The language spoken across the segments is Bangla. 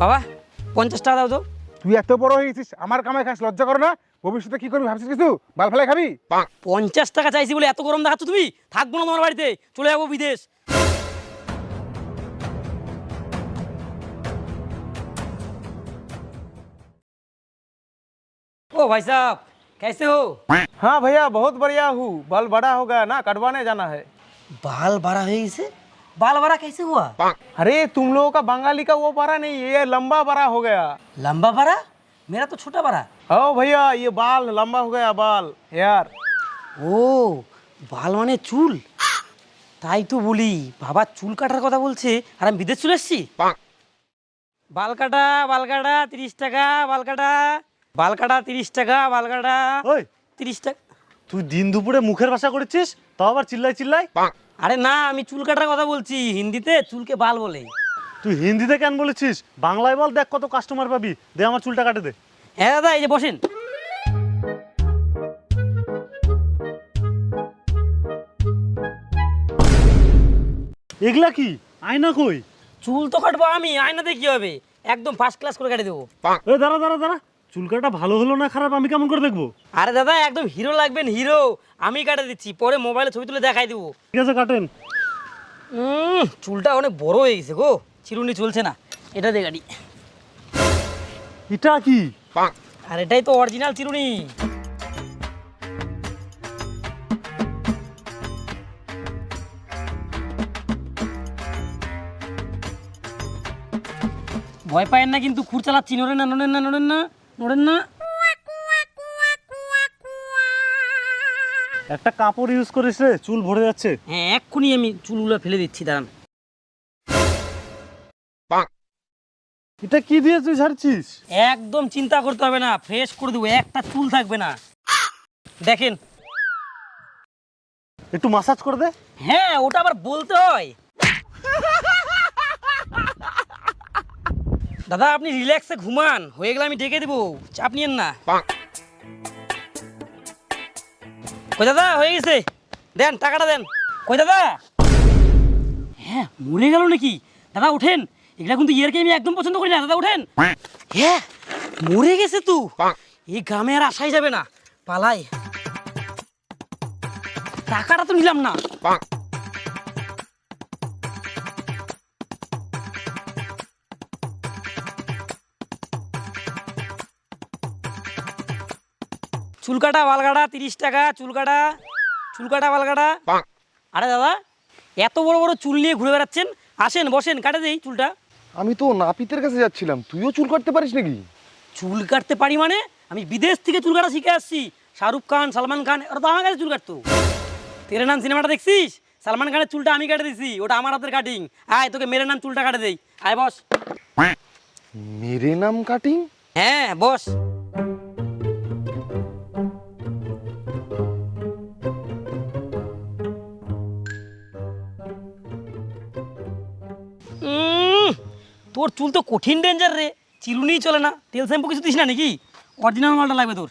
বাবা পঞ্চাশ টাকা দাও তো তুই এত বড় হয়ে গেছিস আমার কামাই খাস লজ্জা করো না ভবিষ্যতে কি করবি ভাবছিস কিছু বাল ফেলাই খাবি পঞ্চাশ টাকা চাইছি বলে এত গরম দেখাচ্ছ তুমি থাকবো না তোমার বাড়িতে চলে যাবো বিদেশ ओ भाई साहब कैसे हो हाँ भैया बहुत बढ़िया हूँ बाल बड़ा हो गया ना कटवाने जाना है बाल बड़ा है इसे बाल बड़ा कैसे हुआ अरे तुम लोगों का बंगाली का वो बड़ा नहीं ये लंबा बड़ा हो गया लंबा बड़ा मेरा तो छोटा बड़ा ओ भैया ये बाल लंबा हो गया बाल यार ও বাল মানে চুল তাই তো বলি বাবা চুল কাটার কথা বলছে আর আমি বিদেশ চলে এসছি বাল কাটা বাল কাটা তিরিশ টাকা বাল কাটা বাল কাটা তিরিশ টাকা বাল কাটা ওই তিরিশ টাকা তুই দিন দুপুরে মুখের ভাষা করেছিস তাও আবার চিল্লাই চিল্লাই আরে না আমি চুল কাটার কথা বলছি হিন্দিতে চুলকে বাল বলে। তুই হিন্দিতে কেন বলেছিস? বাংলায় বল দেখ কত কাস্টমার পাবি। দে আমার চুলটা কাটে দে। হ্যাঁ দাদা এই যে বসেন। এগুলা কি? আয়না কই? চুল তো কাটবো আমি আয়নাতে কি হবে? একদম ফার্স্ট ক্লাস করে কাটে দেবো। দাঁড়া দাঁড়া দাঁড়া। চুল কাটা ভালো হলো না খারাপ আমি কেমন করে দেখব? আরে দাদা একদম হিরো লাগবেন হিরো। আমি কাটে দিচ্ছি পরে মোবাইলে ছবি তুলে দেখাই দেবো। ঠিক আছে কাটেন। চুলটা অনেক বড় হয়ে গেছে গো। চিরুনি চলছে না। এটা দে গাড়ি এটা কি? আর এটাই তো অরিজিনাল চিরুনি। ভয় পায়েন না কিন্তু খুর চালাচ্ছি নড়েন না নড়েন না নড়েন না। নড়েন না। একটা কাপড় ইউজ করিস রে চুল ভরে যাচ্ছে। হ্যাঁ এক্ষুনি আমি চুলগুলো ফেলে দিচ্ছি দাঁড়ান। এটা কি দিয়ে তুই ছাড়ছিস একদম চিন্তা করতে হবে না ফ্রেশ করে দেবো একটা চুল থাকবে না। দেখেন। একটু মাসাজ করে দে। হ্যাঁ ওটা আবার বলতে হয়। দাদা আপনি রিল্যাক্সে ঘুমান। হয়ে গেলে আমি ডেকে দেবো। চাপ নিয়েন না। কই দাদা হয়ে গেছে। দেন টাকাটা দেন। কই দাদা? হ্যাঁ মরে গেল নাকি? দাদা ওঠেন। এগুলা কিন্তু ইয়ারকে আমি একদম পছন্দ করি না। দাদা ওঠেন। হ্যাঁ মরে গেছে তু। এই গ্রামে আর আসাই যাবে না। পালাই। টাকাটা তো নিলাম না। চুল কাটা বাল তিরিশ টাকা চুল কাটা চুল কাটা বাল আরে দাদা এত বড় বড় চুল নিয়ে ঘুরে বেড়াচ্ছেন? আসেন বসেন কাটে দেই চুলটা। আমি তো নাপিতের কাছে যাচ্ছিলাম তুইও চুল কাটতে পারিস নাকি? চুল কাটতে পারি মানে? আমি বিদেশ থেকে চুল কাটা শিখে আসছি। শাহরুখ খান সালমান খান ওরা তো আমার কাছে চুল কাটতো। তেরে নাম সিনেমাটা দেখছিস? সালমান খানের চুলটা আমি কাটে দিছি ওটা আমার হাতের কাটিং আয় তোকে মেরে নাম চুলটা কাটে দেই। আয় বস। মেরে নাম কাটিং হ্যাঁ বস। তোর চুল তো কঠিন ডেঞ্জার রে। চিরুনি চলে না। তেল শ্যাম্পু কিছু দিস না নাকি? অরিজিনাল মালটা লাগবে তোর।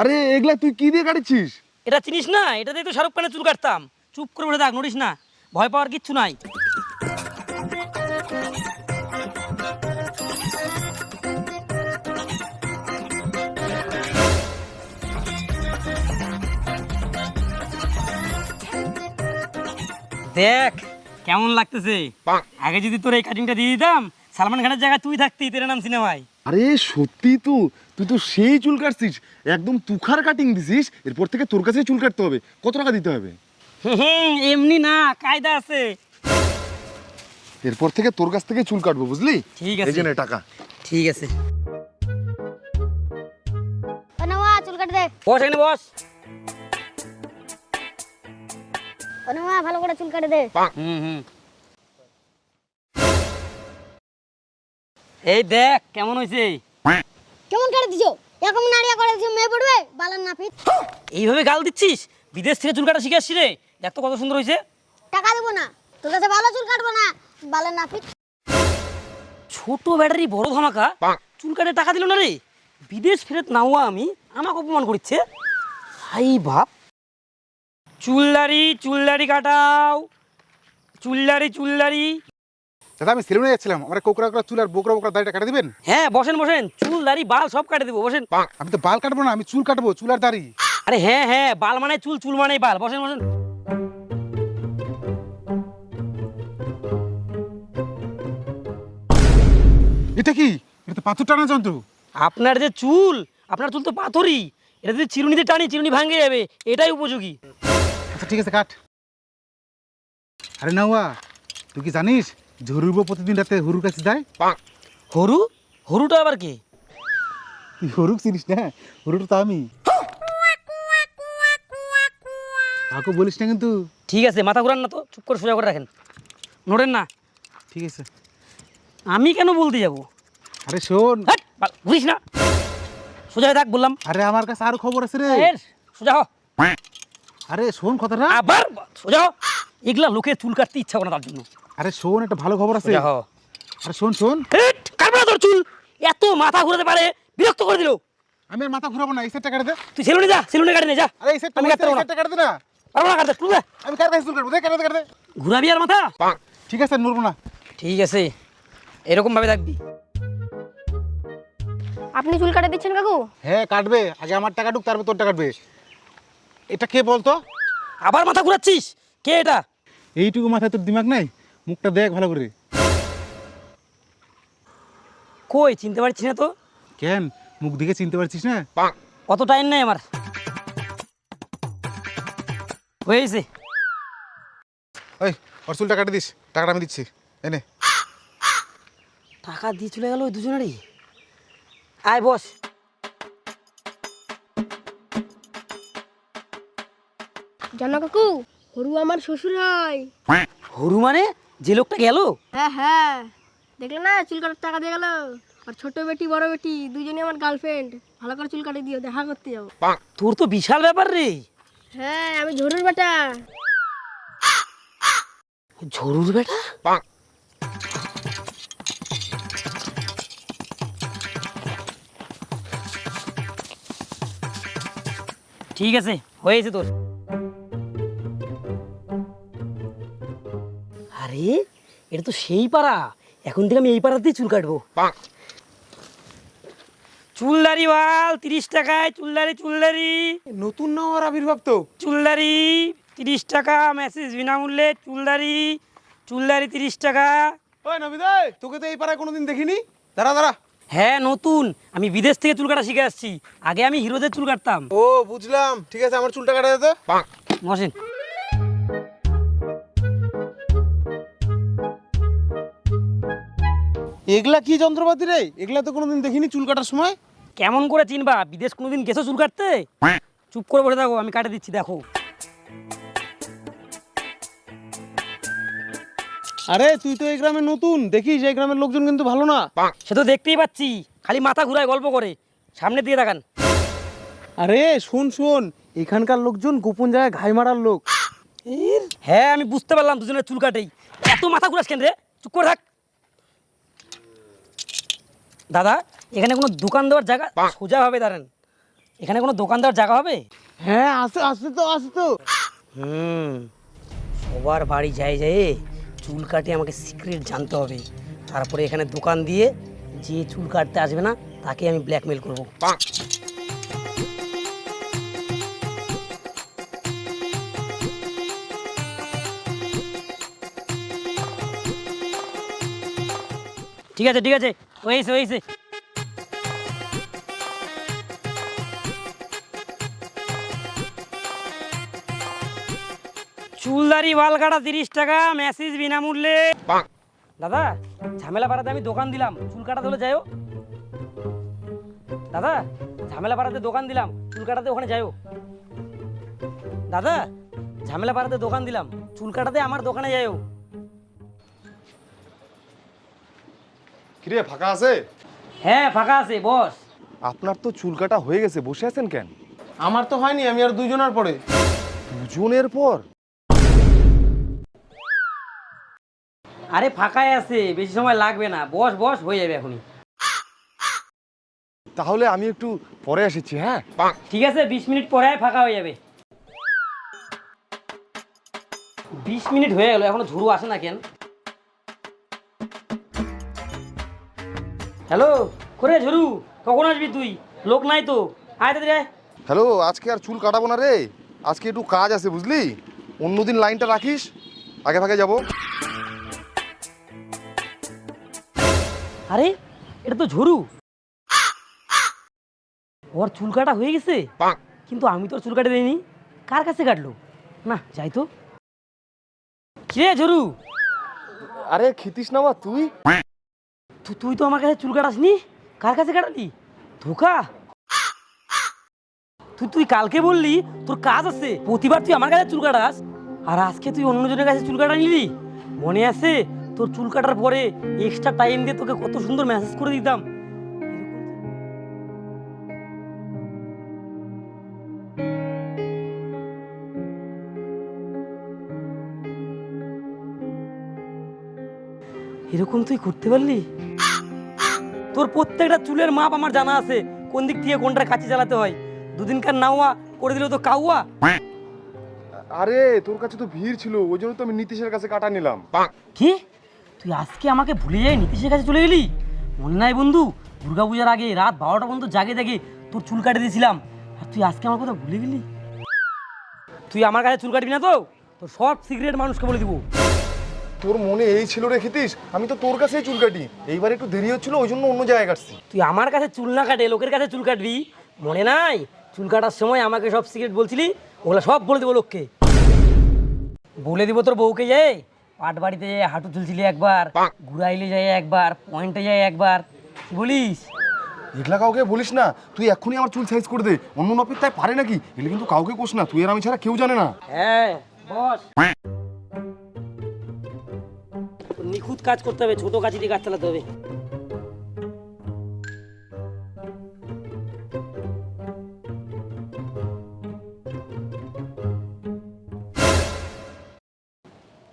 আরে এগুলা তুই কি দিয়ে কাটছিস? এটা চিনিস না? এটা দিয়ে তো শাহরুখ খানের চুল কাটতাম। চুপ করে বলে দেখ নড়িস না। ভয় পাওয়ার কিচ্ছু নাই। দেখ কেমন লাগতেছে? আগে যদি তোর এই কাটিংটা দিয়ে দিতাম সালমান খানের জায়গায় তুই থাকতি তেরে নাম সিনেমায়। আরে সত্যি তো। তুই তো সেই চুল কাটছিস। একদম তুখার কাটিং দিছিস এরপর থেকে তোর কাছে চুল কাটতে হবে। কত টাকা দিতে হবে? হুম, এমনি না কায়দা আছে। এরপর থেকে তোর কাছ থেকে চুল কাটবো বুঝলি? ঠিক আছে। এই টাকা। ঠিক আছে। অনুমা চুল কাটে দে। বস এখানে বস। অনুমা ভালো করে চুল কাটে দে। হুম হুম। এই দেখ কেমন হয়েছে? কেমন কাটে দিছো? এরকম নাড়িয়া করে দিছো মেয়ে পড়বে বালার নাপিত। এইভাবে গাল দিচ্ছিস? বিদেশ থেকে চুল কাটা শিখে আসছি রে। দেখ তো কত সুন্দর হয়েছে। টাকা দেবো না। তোর কাছে ভালো চুল কাটবো না বালার নাপিত। ছোট ব্যাটারি বড় ধামাকা। চুল কাটে টাকা দিল না রে। বিদেশ ফেরত নাওয়া আমি। আমাকে অপমান করছে। হাই ভাব চুলদারি চুলদারি কাটাও। চুলদারি চুলদারি। দাদা আমি সেলুনে যাচ্ছিলাম। আমার কোকরা কোকরা চুল আর বোকরা বোকরা দাড়িটা কাটা দিবেন? হ্যাঁ বসেন বসেন। চুল দাড়ি বাল সব কাটে দেবো বসেন। আমি তো বাল কাটবো না আমি চুল কাটবো চুল আর দাড়ি। আরে হ্যাঁ হ্যাঁ বাল মানে চুল চুল মানে বাল। বসেন বসেন। এটা কি? এটা তো পাথর টানা যন্ত্র। আপনার যে চুল আপনার চুল তো পাথরই। এটা যদি চিরুনিতে টানি চিরুনি ভাঙে যাবে। এটাই উপযোগী। আচ্ছা ঠিক আছে কাট। আরে নাওয়া তুই কি জানিস ঝরুব প্রতিদিন রাতে হরুর কাছে যায়? হরু? হরুটা আবার কে? তুই হরুক চিনিস না হরুটা তো আমি। কাউকে বলিস না কিন্তু। ঠিক আছে মাথা ঘুরান না তো চুপ করে সোজা করে রাখেন। নড়েন না। ঠিক আছে। আমি কেন বলতে যাব? আরে শোন। বাল, ঘুরিস না। সোজা হয়ে থাক বললাম। আরে আমার কাছে আরও খবর আছে রে। এর, সোজা হ। আরে শোন কথাটা। আবার সোজা। এগুলা লোকের চুল কাটতে ইচ্ছা করে না তার জন্য। আরে শোন একটা ভালো খবর আছে। আরে শোন শোন। হেট, কাটবে না তোর চুল। এত মাথা ঘুরাতে পারে বিরক্ত করে দিল। আমি আর মাথা ঘুরাবো না এই সেটটা কাটে দে। তুই সেলুনে যা সেলুনে কাটে নে যা। আরে এই সেটটা আমি কাটতে পারব না। কাটে দে না। পারব না কাটতে চুল দে। আমি কার কাছে চুল কাটবো? দে কাটে দে কাটে ঘুরাবি আর মাথা? ঠিক আছে নড়বো না। ঠিক আছে। এরকম ভাবে থাকবি। আপনি চুল কাটা দিচ্ছেন কাকু? হ্যাঁ কাটবে। আগে আমার টাকা ঢুক তারপর তোর টাকা কাটবে। এটা কে বলতো? আবার মাথা ঘুরাচ্ছিস? কে এটা? এইটুকু মাথায় তোর দিমাগ নাই? মুখটা দেখ ভালো করে। কই চিনতে পারছিস না তো? কেন? মুখ দেখে চিনতে পারছিস না? অত টাইম নেই আমার। হয়েছে। ওই ওর চুলটা কাটে দিস। টাকাটা আমি দিচ্ছি। এনে টাকা দিয়ে চলে গেল ওই দুজনেরই? আয় বস। জানো কাকু হরু আমার শ্বশুর হয়। হরু মানে? যে লোকটা গেল? হ্যাঁ হ্যাঁ। দেখলে না চুল কাটার টাকা দিয়ে গেল? আর ছোট বেটি বড় বেটি দুজনে আমার গার্লফ্রেন্ড ভালো করে চুল কাটে দিও দেখা করতে যাব। তোর তো বিশাল ব্যাপার রে। হ্যাঁ আমি ঝরুর বেটা। ঝরুর বেটা? ঠিক আছে হয়েছে তোর। আরে এটা তো সেই পাড়া। এখন থেকে আমি এই পাড়াতেই চুল কাটবো। চুলদারি বাল তিরিশ টাকায় চুলদারি চুলদারি। নতুন নেওয়ার আবির্ভাব তো? চুলদারি তিরিশ টাকা মেসেজ বিনামূল্যে চুলদারি চুলদারি তিরিশ টাকা। ওই নবিদয় তোকে তো এই পাড়ায় কোনোদিন দেখিনি? দাঁড়া দাঁড়া। হ্যাঁ নতুন। আমি বিদেশ থেকে চুল কাটা শিখে আসছি। আগে আমি হিরোদের চুল কাটতাম। ও বুঝলাম। ঠিক আছে আমার চুলটা কাটা দে তো এগুলা কি যন্ত্রপাতি রে? এগুলা তো কোনোদিন দেখিনি চুল কাটার সময়। কেমন করে চিনবা? বিদেশ কোনোদিন গেছো চুল কাটতে? চুপ করে বসে থাকো আমি কাটে দিচ্ছি দেখো। আরে তুই তো এই গ্রামে নতুন। দেখিস এই গ্রামের লোকজন কিন্তু ভালো না। সে তো দেখতেই পাচ্ছি খালি মাথা ঘুরায় গল্প করে। সামনে দিয়ে দেখান আরে শোন শোন এখানকার লোকজন গোপন জায়গায় ঘাই মারার লোক। হ্যাঁ আমি বুঝতে পারলাম দুজনের চুল কাটেই। এত মাথা ঘুরাস কেন রে? চুপ করে থাক। দাদা এখানে কোনো দোকান দেওয়ার জায়গা? সোজা হবে দাঁড়ান। এখানে কোনো দোকান দেওয়ার জায়গা হবে? হ্যাঁ আসো আসো তো আসো তো। হুম। সবার বাড়ি যাই যাই চুল কাটে আমাকে সিক্রেট জানতে হবে। তারপরে এখানে দোকান দিয়ে যে চুল কাটতে আসবে না তাকে আমি ব্ল্যাকমেল করব। ঠিক আছে ঠিক আছে। হয়েছে হয়েছে চুলদারি বাল কাটা তিরিশ টাকা মেসেজ বিনামূল্যে। দাদা ঝামেলা পাড়াতে আমি দোকান দিলাম। চুল কাটাতে হলে যাইও দাদা ঝামেলা পাড়াতে দোকান দিলাম। চুল কাটাতে ওখানে যাইও দাদা ঝামেলা পাড়াতে দোকান দিলাম। চুল কাটাতে আমার দোকানে যাইও কিরে ফাঁকা আছে? হ্যাঁ ফাঁকা আছে বস। আপনার তো চুল কাটা হয়ে গেছে বসে আছেন কেন? আমার তো হয়নি আমি আর দুজনের পরে। দুজনের পর? আরে ফাঁকাই আছে বেশি সময় লাগবে না। বস বস হয়ে যাবে এখনই। তাহলে আমি একটু পরে এসেছি হ্যাঁ? ঠিক আছে বিশ মিনিট পরে ফাঁকা হয়ে যাবে। বিশ মিনিট হয়ে গেল এখনও ঝুড়ু আসে না কেন? হ্যালো? করে ঝরু কখন আসবি তুই? লোক নাই তো। আয় তাড়াতাড়ি আয়। হ্যালো আজকে আর চুল কাটাবো না রে। আজকে একটু কাজ আছে বুঝলি? অন্যদিন লাইনটা রাখিস আগে ভাগে যাব। আরে এটা তো ঝরু। ওর চুল কাটা হয়ে গেছে? কিন্তু আমি তো চুল কাটে দিইনি। কার কাছে কাটলো? না যাই তো। কিরে ঝরু? আরে খিতিস না মা তুই তুই তো আমার কাছে চুল কাটাসনি? কার কাছে কাটালি? ধোকা। তুই তুই কালকে বললি তোর কাজ আছে, প্রতিবার তুই আমার কাছে চুল কাটাস, আর আজকে তুই অন্যজনের কাছে চুল কাটা নিলি। মনে আছে তোর চুল কাটার পরে এক্সট্রা টাইম দিয়ে তোকে কত সুন্দর মেসেজ করে দিতাম। এরকম তুই করতে পারলি? তোর প্রত্যেকটা চুলের মাপ আমার জানা আছে। কোন দিক থেকে কোনটা কাছে চালাতে হয়? দুদিনকার নাওয়া করে দিল তো কাউয়া। আরে তোর কাছে তো ভিড় ছিল ওই জন্য তো আমি নীতিশের কাছে কাটা নিলাম। কি? তুই আজকে আমাকে ভুলে যাই নীতিশের কাছে চলে গেলি? মনে নাই বন্ধু দুর্গাপূজার আগে রাত বারোটা পর্যন্ত জাগে জাগে তোর চুল কাটে দিয়েছিলাম। আর তুই আজকে আমার কথা ভুলে গেলি? তুই আমার কাছে চুল কাটবি না তো? তোর সব সিগারেট মানুষকে বলে দিব। তোর মনে এই ছিল রে খিতিস আমি তো তোর কাছেই চুল কাটি। এইবার একটু দেরি হচ্ছিল ওই জন্য অন্য জায়গায় কাটছি। তুই আমার কাছে চুল না কাটে লোকের কাছে চুল কাটবি? মনে নাই? চুল কাটার সময় আমাকে সব সিগারেট বলছিলি? ওগুলো সব বলে দেবো লোককে। বলে দিব তোর বউকে যে পাট বাড়িতে যায় হাঁটু চুলছিলি একবার ঘুরাইলে যায় একবার পয়েন্টে যায় একবার কি বলিস? এগুলা কাউকে বলিস না। তুই এক্ষুনি আমার চুল সাইজ করে দে। অন্য নপিত তাই পারে নাকি? এগুলো কিন্তু কাউকে কোস না। তুই আর আমি ছাড়া কেউ জানে না। হ্যাঁ বস। নিখুঁত কাজ করতে হবে ছোট কাজ দিয়ে কাজ চালাতে হবে।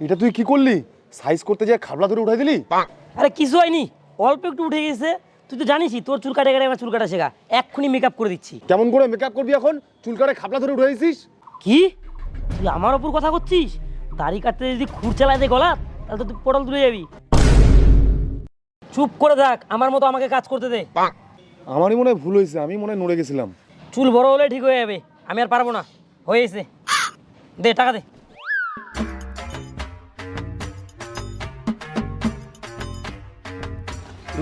এটা তুই কি করলি? সাইজ করতে যায় খাবলা ধরে উঠাই দিলি? আরে কিছু হয়নি অল্প একটু উঠে গেছে। তুই তো জানিসই তোর চুল কাটে কাটে আমার চুল কাটা শেখা। এক্ষুনি মেকআপ করে দিচ্ছি। কেমন করে মেকআপ করবি এখন? চুল কাটে খাবলা ধরে উঠে দিছিস? কি? তুই আমার ওপর কথা করছিস? দাড়ি কাটতে যদি খুর চালায় দে গলা তাহলে তো তুই পটল তুলে যাবি। চুপ করে থাক আমার মতো আমাকে কাজ করতে দে। আমারই মনে হয় ভুল হয়েছে আমি মনে হয় নড়ে গেছিলাম। চুল বড় হলে ঠিক হয়ে যাবে আমি আর পারব না হয়েছে। দে টাকা দে।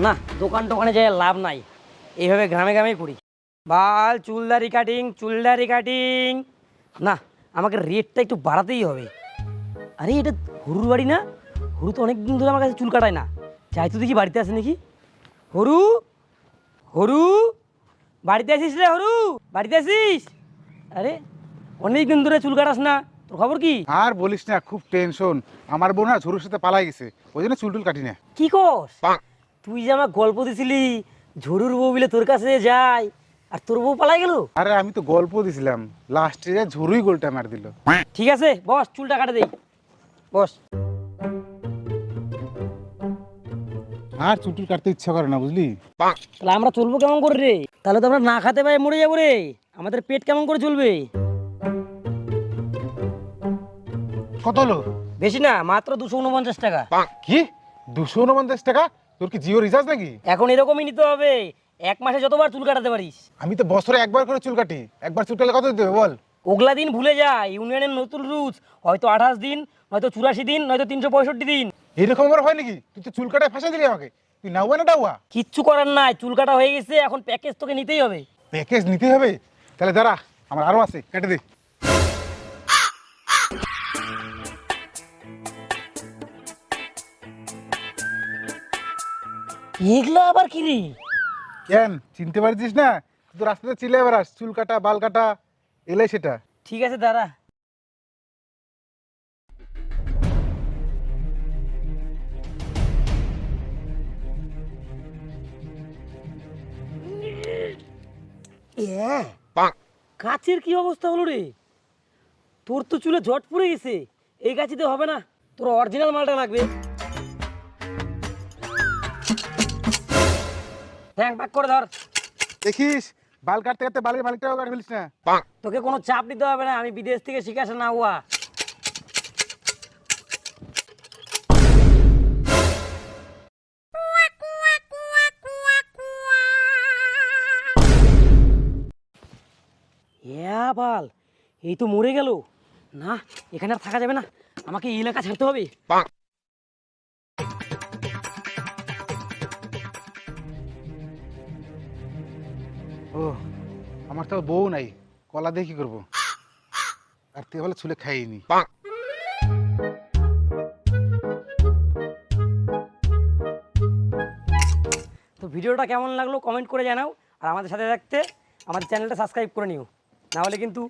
না দোকান টোকানে যাই লাভ নাই এইভাবে গ্রামে গ্রামেই করি। বাল চুলদারি কাটিং চুলদারি কাটিং। না আমাকে রেটটা একটু বাড়াতেই হবে। আরে এটা হরুর বাড়ি না? হরু তো অনেক দিন ধরে আমার কাছে চুল কাটায় না। যাই তো দেখি বাড়িতে আছে নাকি? হরু? হরু? বাড়িতে আসিস রে হরু? বাড়িতে আসিস আরে অনেক দিন ধরে চুল কাটাস না। তোর খবর কি? আর বলিস না খুব টেনশন আমার বোন না ঝুরুর সাথে পালাই গেছে। ওই জন্য চুল টুল কাটি না। কি কস? তুই যে আমার গল্প দিছিলি ঝরুর বউ বিলে তোর কাছে যায় আর তোর বউ পালাই গেল? আরে আমি তো গল্প দিছিলাম। লাস্টে যে ঝুরুই গোলটা মার দিল। ঠিক আছে বস চুলটা কাটে দেই। বস। আর চুল টুল কাটতে ইচ্ছা করে না বুঝলি? তাহলে আমরা চলবো কেমন করে রে? তাহলে তো আমরা না খাতে পাই মরে যাব রে। আমাদের পেট কেমন করে চলবে? কত হলো? বেশি না মাত্র দুশো উনপঞ্চাশ টাকা। কি? দুশো উনপঞ্চাশ টাকা? তোর কি জিও রিচার্জ নাকি? এখন এরকমই নিতে হবে। এক মাসে যতবার চুল কাটাতে পারিস। আমি তো বছরে একবার করে চুল কাটি। একবার চুল কাটলে কত দিতে হবে বল? ওগলা দিন ভুলে যায় ইউনিয়নের নতুন রুলস হয়তো আঠাশ দিন নয়তো চুরাশি দিন নয়তো তিনশো পঁয়ষট্টি দিন। এরকম আবার হয় নাকি? তুই তো চুল কাটায় ফাঁসা দিলি আমাকে। তুই নাওয়া না ডাউয়া কিচ্ছু করার নাই চুল কাটা হয়ে গেছে এখন প্যাকেজ তোকে নিতেই হবে। প্যাকেজ নিতে হবে? তাহলে দাঁড়া আমার আরও আছে কেটে দে। এগুলো আবার কি রে? কেন? চিনতে পারছিস না? তুই তো রাস্তাতে চিলে বেড়াস চুল কাটা বাল কাটা এলাই সেটা। ঠিক আছে দাদা কাছের কি অবস্থা হলো রে? তোর তো চুলে ঝট পড়ে গেছে এই গাছিতে হবে না তোর অরিজিনাল মালটা লাগবে। ব্যাংক পাক করে ধর। দেখিস বাল কাটতে কাটতে বালের মালিকটাও কাট ফেলিস না। তোকে কোনো চাপ দিতে হবে না আমি বিদেশ থেকে শিখে আসা না হুয়া বাল এই তো মরে গেল। না এখানে আর থাকা যাবে না। আমাকে এই এলাকা ছাড়তে হবে। ও আমার তো বউ নাই। কলা দিয়ে কি করব? আর তুই বলে ছুলে খাইনি তো ভিডিওটা কেমন লাগল কমেন্ট করে জানাও। আর আমাদের সাথে থাকতে আমাদের চ্যানেলটা সাবস্ক্রাইব করে নিও। না হলে কিন্তু